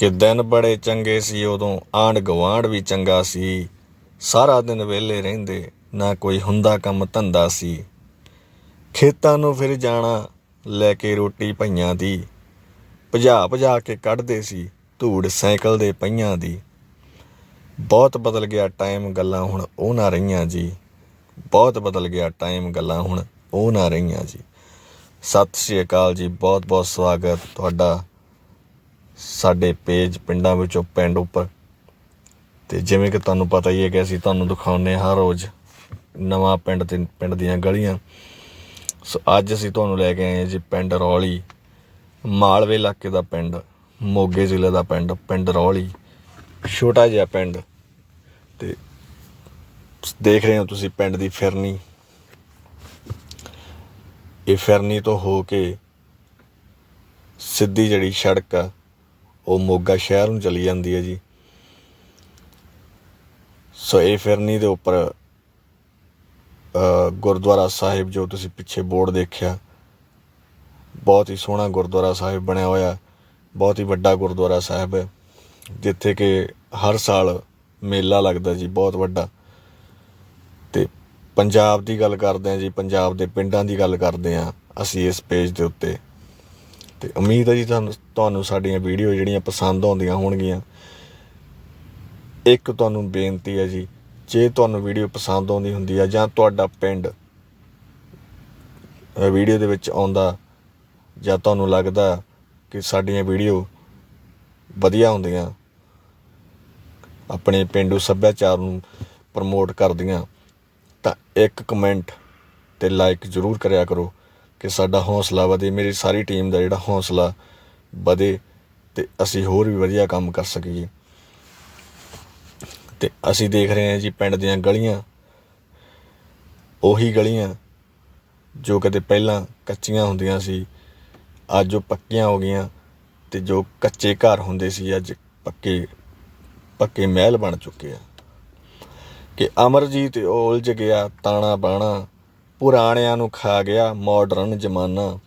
ਕਿ ਦਿਨ ਬੜੇ ਚੰਗੇ ਸੀ, ਉਦੋਂ ਆਂਢ ਗਵਾਂਢ ਵੀ ਚੰਗਾ ਸੀ। ਸਾਰਾ ਦਿਨ ਵਿਹਲੇ ਰਹਿੰਦੇ, ਨਾ ਕੋਈ ਹੁੰਦਾ ਕੰਮ ਧੰਦਾ ਸੀ। ਖੇਤਾਂ ਨੂੰ ਫਿਰ ਜਾਣਾ, ਲੈ ਕੇ ਰੋਟੀ ਪਈਆਂ ਦੀ। ਭਜਾ ਭਜਾ ਕੇ ਕੱਢਦੇ ਸੀ, ਧੂੜ ਸਾਈਕਲ ਦੇ ਪਈਆਂ ਦੀ। ਬਹੁਤ ਬਦਲ ਗਿਆ ਟਾਈਮ, ਗੱਲਾਂ ਹੁਣ ਉਹ ਨਾ ਰਹੀਆਂ ਜੀ। ਬਹੁਤ ਬਦਲ ਗਿਆ ਟਾਈਮ, ਗੱਲਾਂ ਹੁਣ ਉਹ ਨਾ ਰਹੀਆਂ ਜੀ। ਸਤਿ ਸ਼੍ਰੀ ਅਕਾਲ ਜੀ ਬਹੁਤ ਬਹੁਤ ਸਵਾਗਤ ਤੁਹਾਡਾ। ਸਾਡੇ ਪੇਜ ਪਿੰਡਾਂ ਵਿੱਚੋਂ ਪਿੰਡ ਉੱਪਰ। ਤੇ ਜਿਵੇਂ ਕਿ ਤੁਹਾਨੂੰ ਪਤਾ ਹੀ ਹੈ ਕਿ ਅਸੀਂ ਤੁਹਾਨੂੰ ਦਿਖਾਉਂਦੇ ਹਾਂ ਹਰ ਰੋਜ਼ ਨਵਾਂ ਪਿੰਡ ਤੇ ਪਿੰਡ ਦੀਆਂ ਗਲੀਆਂ। ਸੋ ਅੱਜ ਅਸੀਂ ਤੁਹਾਨੂੰ ਲੈ ਕੇ ਆਏ ਹਾਂ ਜੀ ਪਿੰਡ ਰੌਲੀ। ਮਾਲਵੇ ਇਲਾਕੇ ਦਾ ਪਿੰਡ, ਮੋਗੇ ਜ਼ਿਲ੍ਹੇ ਦਾ ਪਿੰਡ ਪਿੰਡ ਰੌਲੀ। ਛੋਟਾ ਜਿਹਾ ਪਿੰਡ। ਤੇ ਦੇਖ ਰਹੇ ਹੋ ਤੁਸੀਂ ਪਿੰਡ ਦੀ ਫਿਰਨੀ। ਇਹ ਫਿਰਨੀ ਤੋਂ ਹੋ ਕੇ ਸਿੱਧੀ ਜਿਹੜੀ ਸੜਕ ਆ ਉਹ ਮੋਗਾ ਸ਼ਹਿਰ ਨੂੰ ਚਲੀ ਜਾਂਦੀ ਹੈ ਜੀ। ਸੋ ਇਹ ਫਿਰਨੀ ਦੇ ਉੱਪਰ ਗੁਰਦੁਆਰਾ ਸਾਹਿਬ ਜੋ ਤੁਸੀਂ ਪਿੱਛੇ ਬੋਰਡ ਦੇਖਿਆ, ਬਹੁਤ ਹੀ ਸੋਹਣਾ ਗੁਰਦੁਆਰਾ ਸਾਹਿਬ ਬਣਿਆ ਹੋਇਆ, ਬਹੁਤ ਹੀ ਵੱਡਾ ਗੁਰਦੁਆਰਾ ਸਾਹਿਬ ਹੈ, ਜਿੱਥੇ ਕਿ ਹਰ ਸਾਲ ਮੇਲਾ ਲੱਗਦਾ ਜੀ, ਬਹੁਤ ਵੱਡਾ। ਤੇ ਪੰਜਾਬ ਦੀ ਗੱਲ ਕਰਦੇ ਹਾਂ ਜੀ, ਪੰਜਾਬ ਦੇ ਪਿੰਡਾਂ ਦੀ ਗੱਲ ਕਰਦੇ ਹਾਂ ਅਸੀਂ ਇਸ ਪੇਜ ਦੇ ਉੱਤੇ। ਤੇ ਉਮੀਦ ਹੈ ਜੀ ਤੁਹਾਨੂੰ ਤੁਹਾਨੂੰ ਸਾਡੀਆਂ ਵੀਡੀਓ ਜਿਹੜੀਆਂ ਪਸੰਦ ਆਉਂਦੀਆਂ ਹੋਣਗੀਆਂ। ਇੱਕ ਤੁਹਾਨੂੰ ਬੇਨਤੀ ਹੈ ਜੀ, ਜੇ ਤੁਹਾਨੂੰ ਵੀਡੀਓ ਪਸੰਦ ਆਉਂਦੀ ਹੁੰਦੀ ਆ ਜਾਂ ਤੁਹਾਡਾ ਪਿੰਡ ਵੀਡੀਓ ਦੇ ਵਿੱਚ ਆਉਂਦਾ ਜਾਂ ਤੁਹਾਨੂੰ ਲੱਗਦਾ ਕਿ ਸਾਡੀਆਂ ਵੀਡੀਓ ਵਧੀਆ ਹੁੰਦੀਆਂ, ਆਪਣੇ ਪਿੰਡੂ ਸੱਭਿਆਚਾਰ ਨੂੰ ਪ੍ਰਮੋਟ ਕਰਦੀਆਂ, ਤਾਂ ਇੱਕ ਕਮੈਂਟ ਤੇ ਲਾਈਕ ਜ਼ਰੂਰ ਕਰਿਆ ਕਰੋ। ਕਿ ਸਾਡਾ ਹੌਸਲਾ ਵਧੇ, ਮੇਰੀ ਸਾਰੀ ਟੀਮ ਦਾ ਜਿਹੜਾ ਹੌਸਲਾ ਵਧੇ ਤੇ ਅਸੀਂ ਹੋਰ ਵੀ ਵਧੀਆ ਕੰਮ ਕਰ ਸਕੀਏ। ਤੇ ਅਸੀਂ ਦੇਖ ਰਹੇ ਹਾਂ ਜੀ ਪਿੰਡ ਦੀਆਂ ਗਲੀਆਂ, ਉਹੀ ਗਲੀਆਂ ਜੋ ਕਦੇ ਪਹਿਲਾਂ ਕੱਚੀਆਂ ਹੁੰਦੀਆਂ ਸੀ, ਅੱਜ ਉਹ ਪੱਕੀਆਂ ਹੋ ਗਈਆਂ ਤੇ ਜੋ ਕੱਚੇ ਘਰ ਹੁੰਦੇ ਸੀ, ਅੱਜ ਪੱਕੇ ਪੱਕੇ ਮਹਿਲ ਬਣ ਚੁੱਕੇ ਆ। ਕਿ ਅਮਰਜੀਤ ਉਲਝ ਗਿਆ ਤਾਣਾ ਬਾਣਾ ਪੁਰਾਣਿਆਂ ਨੂੰ ਖਾ ਗਿਆ ਮਾਡਰਨ ਜ਼ਮਾਨਾ।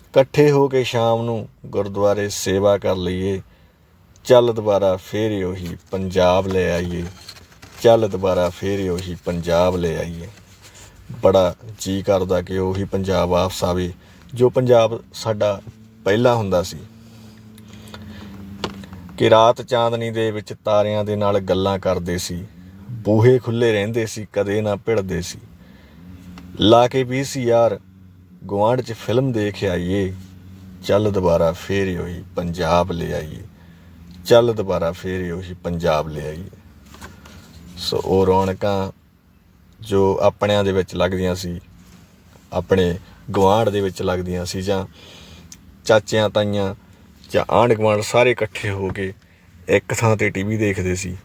ਇਕੱਠੇ ਹੋ ਕੇ ਸ਼ਾਮ ਨੂੰ ਗੁਰਦੁਆਰੇ ਸੇਵਾ ਕਰ ਲਈਏ। ਚੱਲ ਦੁਬਾਰਾ ਫੇਰ ਉਹੀ ਪੰਜਾਬ ਲੈ ਆਈਏ। ਚੱਲ ਦੁਬਾਰਾ ਫੇਰ ਉਹੀ ਪੰਜਾਬ ਲੈ ਆਈਏ। ਬੜਾ ਜੀ ਕਰਦਾ ਕਿ ਉਹੀ ਪੰਜਾਬ ਵਾਪਸ ਆਵੇ, ਜੋ ਪੰਜਾਬ ਸਾਡਾ ਪਹਿਲਾਂ ਹੁੰਦਾ ਸੀ। ਕਿ ਰਾਤ ਚਾਂਦਨੀ ਦੇ ਵਿੱਚ ਤਾਰਿਆਂ ਦੇ ਨਾਲ ਗੱਲਾਂ ਕਰਦੇ ਸੀ। ਬੂਹੇ ਖੁੱਲੇ ਰਹਿੰਦੇ ਸੀ, ਕਦੇ ਨਾ ਭਿੜਦੇ ਸੀ। ਲਾ ਕੇ ਵੀ ਸੀ ਯਾਰ। ਗੁਆਂਢ 'ਚ ਫਿਲਮ ਦੇਖ ਆਈਏ। ਚੱਲ ਦੁਬਾਰਾ ਫੇਰ ਉਹੀ ਪੰਜਾਬ ਲੈ ਆਈਏ। ਚੱਲ ਦੁਬਾਰਾ ਫੇਰ ਉਹੀ ਪੰਜਾਬ ਲੈ ਆਈਏ। ਸੋ ਉਹ ਰੌਣਕਾਂ ਜੋ ਆਪਣਿਆਂ ਦੇ ਵਿੱਚ ਲੱਗਦੀਆਂ ਸੀ, ਆਪਣੇ ਗੁਆਂਢ ਦੇ ਵਿੱਚ ਲੱਗਦੀਆਂ ਸੀ ਜਾਂ ਚਾਚਿਆਂ, ਤਾਈਆਂ ਜਾਂ ਆਂਢ ਗੁਆਂਢ ਸਾਰੇ ਇਕੱਠੇ ਹੋ ਕੇ ਇੱਕ ਥਾਂ ਤੇ ਟੀਵੀ ਦੇਖਦੇ ਸੀ।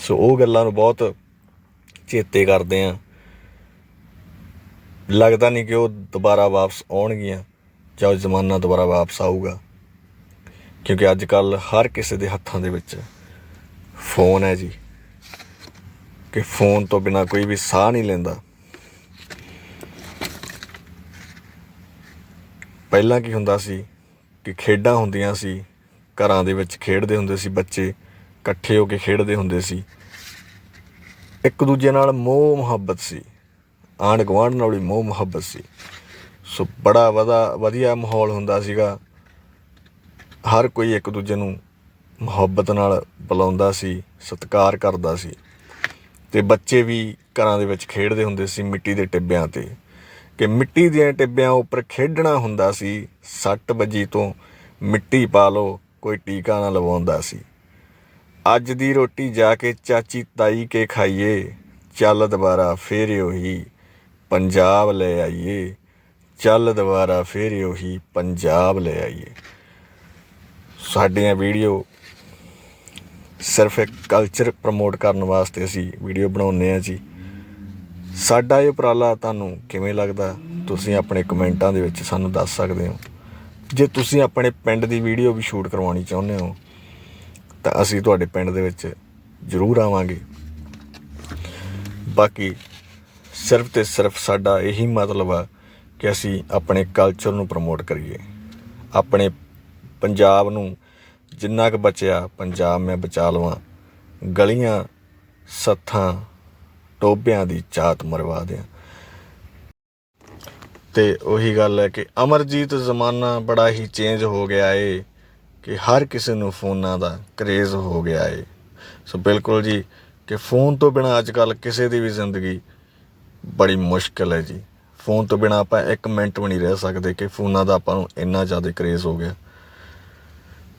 ਸੋ ਉਹ ਗੱਲਾਂ ਨੂੰ ਬਹੁਤ ਚੇਤੇ ਕਰਦੇ ਆ। ਲੱਗਦਾ ਨਹੀਂ ਕਿ ਉਹ ਦੁਬਾਰਾ ਵਾਪਸ ਆਉਣਗੀਆਂ ਜਾਂ ਉਹ ਜ਼ਮਾਨਾ ਦੁਬਾਰਾ ਵਾਪਸ ਆਊਗਾ। ਕਿਉਂਕਿ ਅੱਜ ਕੱਲ ਹਰ ਕਿਸੇ ਦੇ ਹੱਥਾਂ ਦੇ ਵਿੱਚ ਫੋਨ ਹੈ ਜੀ। ਕਿ ਫੋਨ ਤੋਂ ਬਿਨਾ ਕੋਈ ਵੀ ਸਾਹ ਨਹੀਂ ਲੈਂਦਾ। ਪਹਿਲਾਂ ਕੀ ਹੁੰਦਾ ਸੀ ਕਿ ਖੇਡਾਂ ਹੁੰਦੀਆਂ ਸੀ, ਘਰਾਂ ਦੇ ਵਿੱਚ ਖੇਡਦੇ ਹੁੰਦੇ ਸੀ ਬੱਚੇ, ਇਕੱਠੇ ਹੋ ਕੇ ਖੇਡਦੇ ਹੁੰਦੇ ਸੀ। ਇੱਕ ਦੂਜੇ ਨਾਲ ਮੋਹ ਮੁਹੱਬਤ ਸੀ। ਆਂਢ ਗੁਆਂਢ ਨਾਲ ਵੀ ਮੋਹ ਮੁਹੱਬਤ ਸੀ। ਸੋ ਬੜਾ ਵਧਾ, ਵਧੀਆ ਮਾਹੌਲ ਹੁੰਦਾ ਸੀਗਾ। ਹਰ ਕੋਈ ਇੱਕ ਦੂਜੇ ਨੂੰ ਮੁਹੱਬਤ ਨਾਲ ਬੁਲਾਉਂਦਾ ਸੀ, ਸਤਿਕਾਰ ਕਰਦਾ ਸੀ। ਤੇ ਬੱਚੇ ਵੀ ਘਰਾਂ ਦੇ ਵਿੱਚ ਖੇਡਦੇ ਹੁੰਦੇ ਸੀ ਮਿੱਟੀ ਦੇ ਟਿੱਬਿਆਂ ਤੇ। ਕਿ ਮਿੱਟੀ ਦੀਆਂ ਟਿੱਬਿਆਂ ਉੱਪਰ ਖੇਡਣਾ ਹੁੰਦਾ ਸੀ ਸੱਟ ਵੱਜੀ ਤੋਂ ਮਿੱਟੀ ਪਾ ਲਓ, ਕੋਈ ਟੀਕਾ ਨਾ ਲਵਾਉਂਦਾ ਸੀ। ਅੱਜ ਦੀ ਰੋਟੀ ਜਾ ਕੇ ਚਾਚੀ ਤਾਈ ਕੇ ਖਾਈਏ, ਚੱਲ ਦੁਬਾਰਾ ਫੇਰ ਉਹੀ ਪੰਜਾਬ ਲੈ ਆਈਏ। ਚੱਲ ਦੁਬਾਰਾ ਫੇਰ ਉਹੀ ਪੰਜਾਬ ਲੈ ਆਈਏ। ਸਾਡੀਆਂ ਵੀਡੀਓ ਸਿਰਫ ਇੱਕ ਕਲਚਰ ਪ੍ਰਮੋਟ ਕਰਨ ਵਾਸਤੇ ਅਸੀਂ ਵੀਡੀਓ ਬਣਾਉਂਦੇ ਆ ਜੀ। ਸਾਡਾ ਇਹ ਉਪਰਾਲਾ ਤੁਹਾਨੂੰ ਕਿਵੇਂ ਲੱਗਦਾ? ਤੁਸੀਂ ਆਪਣੇ ਕਮੈਂਟਾਂ ਦੇ ਵਿੱਚ ਸਾਨੂੰ ਦੱਸ ਸਕਦੇ ਹੋ। ਜੇ ਤੁਸੀਂ ਆਪਣੇ ਪਿੰਡ ਦੀ ਵੀਡੀਓ ਵੀ ਸ਼ੂਟ ਕਰਵਾਉਣੀ ਚਾਹੁੰਦੇ ਹੋ, ਤਾਂ ਅਸੀਂ ਤੁਹਾਡੇ ਪਿੰਡ ਦੇ ਵਿੱਚ ਜ਼ਰੂਰ ਆਵਾਂਗੇ। ਬਾਕੀ ਸਿਰਫ ਤੇ ਸਿਰਫ ਸਾਡਾ ਇਹੀ ਮਤਲਬ ਆ ਕਿ ਅਸੀਂ ਆਪਣੇ ਕਲਚਰ ਨੂੰ ਪ੍ਰਮੋਟ ਕਰੀਏ। ਆਪਣੇ ਪੰਜਾਬ ਨੂੰ ਜਿੰਨਾ ਕੁ ਬਚਿਆ, ਪੰਜਾਬ ਮੈਂ ਬਚਾ ਲਵਾਂ। ਗਲੀਆਂ, ਸੱਥਾਂ ਟੋਬਿਆਂ ਦੀ ਚਾਤ ਮਰਵਾ ਦਿਆਂ। ਤੇ ਉਹੀ ਗੱਲ ਹੈ ਕਿ ਅਮਰਜੀਤ ਜ਼ਮਾਨਾ ਬੜਾ ਹੀ ਚੇਂਜ ਹੋ ਗਿਆ ਏ ਕਿ ਹਰ ਕਿਸੇ ਨੂੰ ਫੋਨਾਂ ਦਾ ਕਰੇਜ਼ ਹੋ ਗਿਆ ਏ। ਸੋ ਬਿਲਕੁਲ ਜੀ, ਕਿ ਫੋਨ ਤੋਂ ਬਿਨਾ ਅੱਜ ਕੱਲ ਕਿਸੇ ਦੀ ਵੀ ਜ਼ਿੰਦਗੀ ਬੜੀ ਮੁਸ਼ਕਿਲ ਹੈ ਜੀ। ਫੋਨ ਤੋਂ ਬਿਨਾ ਆਪਾਂ ਇੱਕ ਮਿੰਟ ਵੀ ਨਹੀਂ ਰਹਿ ਸਕਦੇ ਕਿ ਫੋਨਾਂ ਦਾ ਆਪਾਂ ਨੂੰ ਇੰਨਾ ਜ਼ਿਆਦਾ ਕਰੇਜ਼ ਹੋ ਗਿਆ।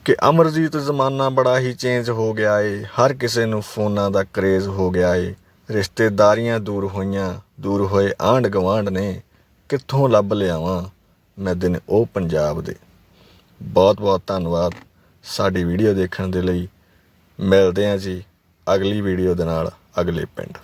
ਕਿ ਅਮਰਜੀਤ ਜ਼ਮਾਨਾ ਬੜਾ ਹੀ ਚੇਂਜ ਹੋ ਗਿਆ ਏ। ਹਰ ਕਿਸੇ ਨੂੰ ਫੋਨਾਂ ਦਾ ਕਰੇਜ਼ ਹੋ ਗਿਆ ਏ। ਰਿਸ਼ਤੇਦਾਰੀਆਂ ਦੂਰ ਹੋਈਆਂ, ਦੂਰ ਹੋਏ ਆਂਢ ਗਵਾਂਢ ਨੇ, ਕਿੱਥੋਂ ਲੱਭ ਲਿਆਵਾਂ? ਮੈਂ ਦਿਨ ਉਹ ਪੰਜਾਬ ਦੇ। ਬਹੁਤ ਬਹੁਤ ਧੰਨਵਾਦ ਸਾਡੀ ਵੀਡੀਓ ਦੇਖਣ ਦੇ ਲਈ। ਮਿਲਦੇ ਹਾਂ ਜੀ ਅਗਲੀ ਵੀਡੀਓ ਦੇ ਨਾਲ ਅਗਲੇ ਪਿੰਡ।